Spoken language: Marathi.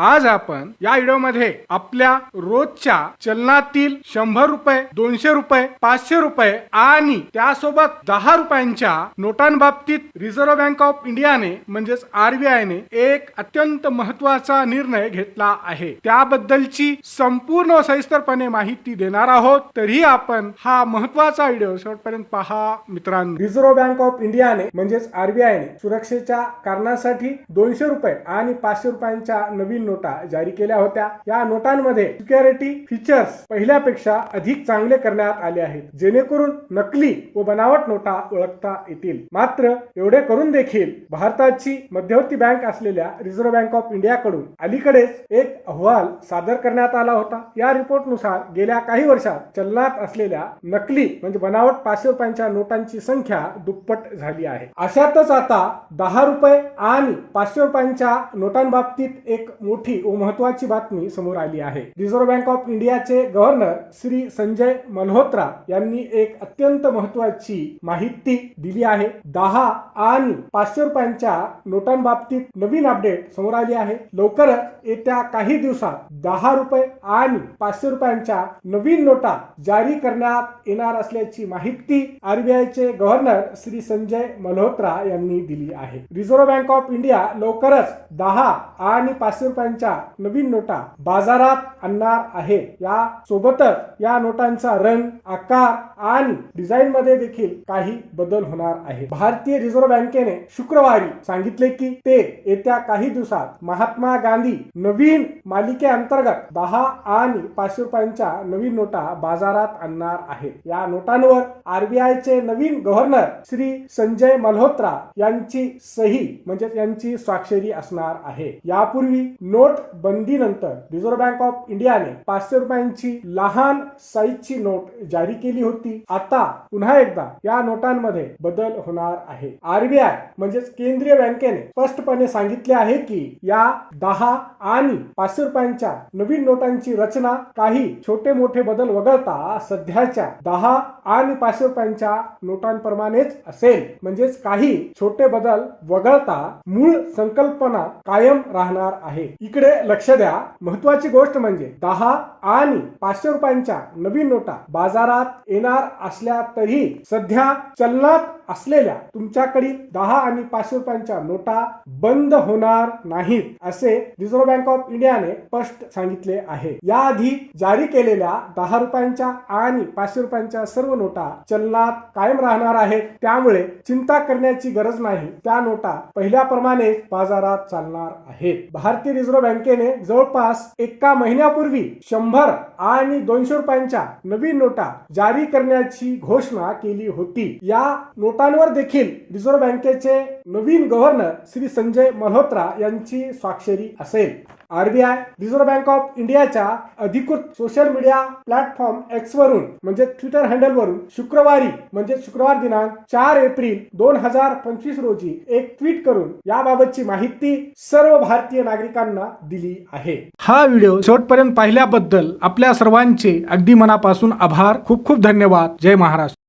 आज आपण या व्हिडिओमध्ये आपल्या रोजच्या चलनातील शंभर रुपये दोनशे रुपये पाचशे रुपये आणि त्यासोबत दहा रुपयांच्या नोटांबाबतीत रिझर्व्ह बँक ऑफ इंडियाने म्हणजेच आरबीआयने एक अत्यंत महत्त्वाचा निर्णय घेतला आहे. त्याबद्दलची संपूर्ण सविस्तरपणे माहिती देणार आहोत. तरी आपण हा महत्त्वाचा व्हिडिओ शेवटपर्यंत पहा मित्रांनो. रिझर्व्ह बँक ऑफ इंडियाने म्हणजेच आरबीआयने सुरक्षेच्या कारणासाठी दोनशे रुपये आणि पाचशे रुपयांच्या नवीन नोटा जारी केल्या होत्या. या नोटांमध्ये सिक्युरिटी फीचर्स पहिल्यापेक्षा अधिक चांगले करण्यात आले आहेत. जेणेकरून नकली व बनावट नोटा ओळखता येतील. मात्र एवढे करून देखील भारताची मध्यवर्ती बँक असलेल्या रिझर्व्ह बँक ऑफ इंडियाकडून अलीकडेच एक अहवाल सादर करण्यात आला होता. या रिपोर्टनुसार गेल्या काही वर्षात चलनात असलेल्या नकली म्हणजे बनावट पाचशे रुपयांच्या नोटांची संख्या दुप्पट झाली आहे. अशातच आता दहा रुपये आणि पाचशे रुपयांच्या नोटांबाबतीत एक मोठी व महत्वाची बातमी समोर आली आहे. रिझर्व्ह बँक ऑफ इंडियाचे गव्हर्नर श्री संजय मल्होत्रा यांनी एक अत्यंत महत्वाची माहिती दिली आहे. दहा आणि पाचशे रुपयांच्या नोटांबाबतीत नवीन अपडेट समोर आली आहे. लवकरच येत्या काही दिवसात दहा रुपये आणि पाचशे रुपयांच्या नवीन नोटा जारी करण्यात येणार असल्याची माहिती आरबीआयचे गव्हर्नर श्री संजय मल्होत्रा यांनी दिली आहे. रिझर्व्ह बँक ऑफ इंडिया लवकरच दहा आणि पाचशे रुपये रुपयांच्या नवीन नोटा बाजारात आणणार आहे. या सोबतच या नोटांचा रंग आकार आणि डिझाईन मध्ये देखील काही बदल होणार आहे भारतीय रिझर्व्ह बँकेने शुक्रवारी सांगितले की ते येत्या काही दिवसात महात्मा गांधी नवीन मालिकेअंतर्गत दहा आणि पाचशे रुपयांच्या नवीन नोटा बाजारात आणणार आहे या नोटांवर आरबीआय चे नवीन गव्हर्नर श्री संजय मल्होत्रा यांची सही म्हणजे यांची स्वाक्षरी असणार आहे. यापूर्वी नोट बंदीनंतर रिझर्व्ह बँक ऑफ इंडियाने पाचशे रुपयांची लहान साईजची नोट जारी केली होती. आता पुन्हा एकदा या नोटांमध्ये बदल होणार आहे. आरबीआय म्हणजेच केंद्रीय बँकेने स्पष्टपणे सांगितले आहे की या दहा आणि पाचशे रुपयांच्या नवीन नोटांची रचना काही छोटे मोठे बदल वगळता सध्याच्या दहा आणि पाचशे रुपयांच्या नोटांप्रमाणेच असेल. म्हणजेच काही छोटे बदल वगळता मूळ संकल्पना कायम राहणार आहे. इकडे लक्ष द्या. महत्वाची गोष्ट म्हणजे दहा आणि पाचशे रुपयांच्या नवीन नोटा बाजारात येणार असल्या तरी सध्या चलनात असलेल्या तुमच्याकडील दहा आणि पाचशे रुपयांच्या नोटा बंद होणार नाहीत असे रिझर्व्ह बँक ऑफ इंडियाने स्पष्ट सांगितले आहे. याआधी जारी केलेल्या दहा रुपयांच्या आणि पाचशे रुपयांच्या सर्व नोटा चलनात कायम राहणार आहेत. त्यामुळे चिंता करण्याची गरज नाही. त्या नोटा पहिल्याप्रमाणे बाजारात चालणार आहेत. भारतीय रिझर्व्ह बँकेने जवळपास एका महिन्यापूर्वी शंभर आणि दोनशे रुपयांच्या नवीन नोटा जारी करण्याची घोषणा केली होती. या नोटा नोटांवर देखील रिझर्व्ह बँकेचे नवीन गव्हर्नर श्री संजय मल्होत्रा यांची स्वाक्षरी असेल. आरबीआय रिझर्व्ह बँक ऑफ इंडियाच्या अधिकृत सोशल मीडिया प्लॅटफॉर्म एक्स वरून म्हणजे ट्विटर हँडल वरून शुक्रवारी म्हणजे शुक्रवार दिनांक चार एप्रिल दोन हजार पंचवीस रोजी एक ट्विट करून याबाबतची माहिती सर्व भारतीय नागरिकांना दिली आहे. हा व्हिडिओ शेवटपर्यंत पाहिल्याबद्दल आपल्या सर्वांचे अगदी मनापासून आभार. खूप खूप धन्यवाद. जय महाराष्ट्र.